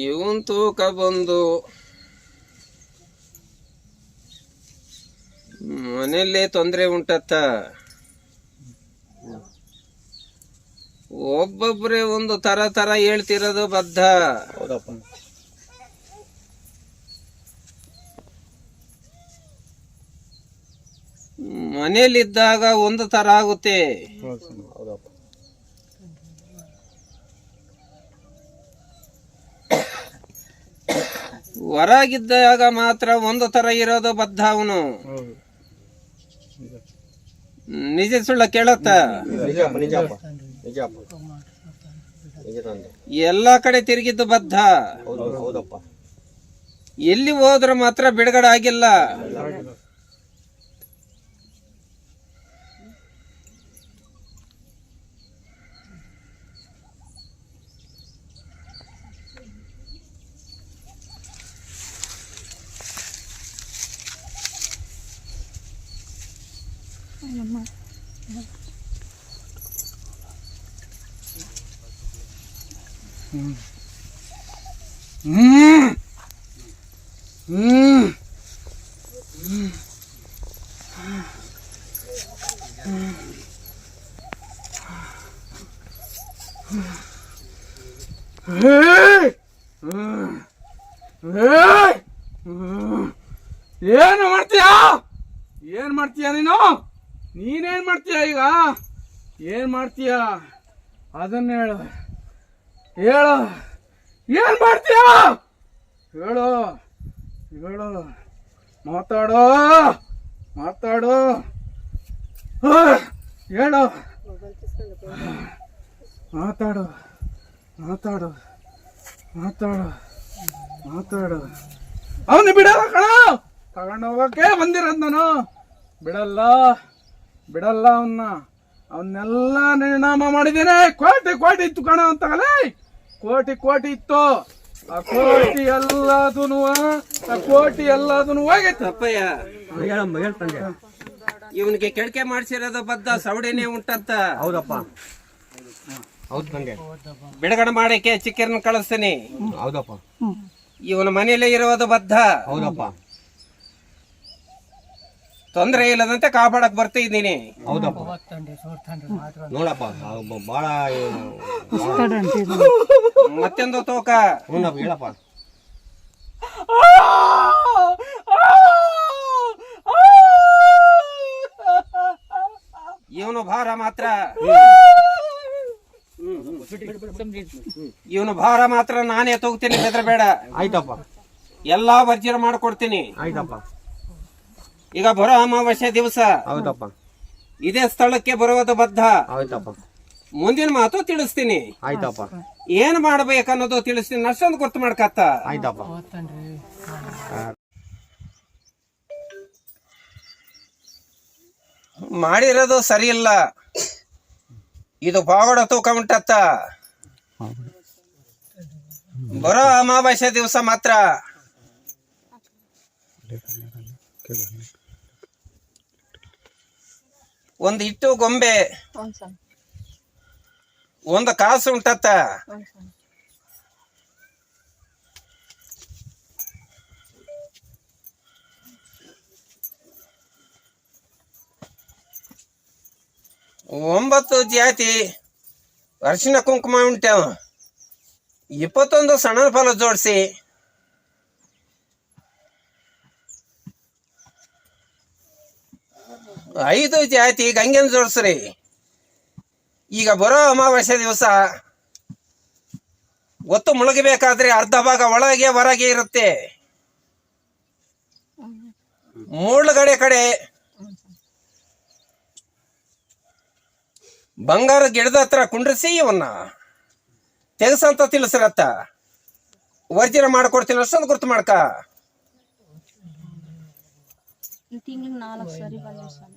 ಇವನ್ ತೂಕ ಬಂದು ಮನೆಯಲ್ಲೇ ತೊಂದರೆ ಉಂಟತ್ತ. ಒಬ್ಬೊಬ್ರೆ ಒಂದು ತರ ತರ ಹೇಳ್ತಿರೋದು ಬದ್ಧ. ಹೌದಪ್ಪ. ಮನೇಲಿದ್ದಾಗ ಒಂದು ತರ ಆಗುತ್ತೆ. ಹೊರಗಿದ್ದಾಗ ಮಾತ್ರ ಒಂದು ತರ ಇರೋದು ಬದ್ಧ ಅವನು. ನಿಜ ಸುಳ್ಳ ಕೇಳತ್ತ? ಎಲ್ಲಾ ಕಡೆ ತಿರುಗಿದ್ದು ಬದ್ಧ. ಎಲ್ಲಿ ಹೋದ್ರೆ ಮಾತ್ರ ಬಿಡುಗಡೆ ಆಗಿಲ್ಲ. ಏನು ಮಾಡ್ತೀಯಾ? ಏನು ಮಾಡ್ತೀಯ ನೀನು? ನೀನೇನ್ ಮಾಡ್ತೀಯ ಈಗ? ಏನು ಮಾಡ್ತೀಯ? ಅದನ್ನ ಹೇಳು. ಹೇಳು. ಏನ್ ಮಾಡ್ತೀಯ? ಹೇಳು. ಹೇಳು. ಮಾತಾಡೋ. ಮಾತಾಡು. ಹೇಳು. ಮಾತಾಡು. ಮಾತಾಡು. ಮಾತಾಡು. ಮಾತಾಡು. ಅವನು ಬಿಡಲ್ಲ ಕಣ. ತಗೊಂಡು ಹೋಗಕ್ಕೆ ಬಂದಿರೋದು ನಾನು. ಬಿಡಲ್ಲ. ಬಿಡಲ್ಲ ಅವನ್ನ ಅವನ್ನೆಲ್ಲ ನಿರ್ಣಾಮ ಮಾಡಿದ್ದೇನೆ. ಕೋಟಿ ಕೋಟಿ ಇತ್ತು ಕಣ ಅಂತಗಲೇ ಕೋಟಿ ಕೋಟಿ ಇತ್ತು. ಆ ಕೋಟಿ ಎಲ್ಲದೂ ಆ ಕೋಟಿ ಎಲ್ಲದೂನು ಹೋಗೈತೆ. ಅಪ್ಪಯ್ಯ ಹೇಳಮ್ಮ ಇವನಿಗೆ ಕೆಳಕೆ ಮಾಡಿಸಿರೋದು ಬದ್ದ ಸವಡಿನೇ ಉಂಟಂತ. ಹೌದಪ್ಪ. ಹೌದು ತಂದೆ ಬಿಡುಗಡೆ ಮಾಡಕ್ಕೆ ಚಿಕ್ಕರನ್ನ ಕಳಿಸ್ತೀನಿ. ಹೌದಪ್ಪ. ಇವನ ಮನೆಯಲ್ಲೇ ಇರೋದು ಬದ್ಧ ಹೌದಪ್ಪ. ತೊಂದರೆ ಇಲ್ಲದಂತೆ ಕಾಪಾಡಕ್ ಬರ್ತಾ ಇದ್ದೀನಿ ಹೌದಪ್ಪ. ನೋಡಪ್ಪ ಭಾಳ ಮತ್ತೊಂದು ತೋಕ? ಹ್ಞೂನಪ್ಪ ಹೇಳಪ್ಪ. ಇವನು ಭಾರ ಮಾತ್ರ. ಇವನು ಭಾರ ಮಾತ್ರ ನಾನೇ ತಗೋತೀನಿ ಬೇಡ ಆಯ್ತಪ್ಪ. ಎಲ್ಲಾ ವಜ್ರ ಮಾಡ್ಕೊಡ್ತೀನಿ. ಆಯ್ತಪ್ಪ. ಈಗ ಬರೋ ಅಮಾವಾಸ್ಯ ದಿವಸ. ಹೌದಪ್ಪ. ಇದೇ ಸ್ಥಳಕ್ಕೆ ಬರುವುದು ಬದ್ಧ. ಹೌದಪ್ಪ. ಮುಂದಿನ ಮಾತು ತಿಳಿಸ್ತೀನಿ. ಆಯ್ತಪ್ಪ. ಏನ್ ಮಾಡ್ಬೇಕನ್ನೋದು ತಿಳಿಸ್ತೀನಿ. ಅಷ್ಟೊಂದು ಗೊತ್ತು ಮಾಡ್ಕತ್ತ. ಆಯ್ತಪ್ಪ. ಮಾಡಿರೋದು ಸರಿ ಇಲ್ಲ ಇದು ಬಾವಡ ತೂಕ ಉಂಟತ್ತ. ಬರೋ ಅಮಾವಾಸ್ಯ ದಿವಸ ಮಾತ್ರ. ಒಂದು ಇಟ್ಟು ಗೊಂಬೆ. ಒಂದು ಕಾಸು ಉಂಟತ್ತ? ಒಂಬತ್ತು ಜಾತಿ ಅರಿಶಿನ ಕುಂಕುಮ ಉಂಟು. ಇಪ್ಪತ್ತೊಂದು ಸಣ್ಣ ಫಲ ಜೋಡಿಸಿ. ಐದು ಜಾತಿ ಗಂಗೆನ ಜೋಡಿಸ್ರಿ? ಈಗ ಬರೋ ಅಮಾವಾಸ್ಯೆ ದಿವಸ ಒತ್ತು ಮುಳುಗಬೇಕಾದ್ರೆ ಅರ್ಧ ಭಾಗ ಒಳಗೆ ಹೊರಗೆ ಇರುತ್ತೆ. ಮೂಳುಗಡೆ ಕಡೆ ಬಂಗಾರ ಗಿಡದ ಹತ್ರ ಕುಂಡ್ರಿಸಿ ಇವನ್ನ. ತೆಗಸಂತ ತಿಳಿಸ್ರತ್ತ. ವರ್ಜನ ಮಾಡ್ಕೊಡ್ತೀನಿ, ಅಷ್ಟೊಂದು ಗುರ್ತು ಮಾಡ್ಕ. థింకింగ్ నాలుగు సారి బంద్ చేస్తాను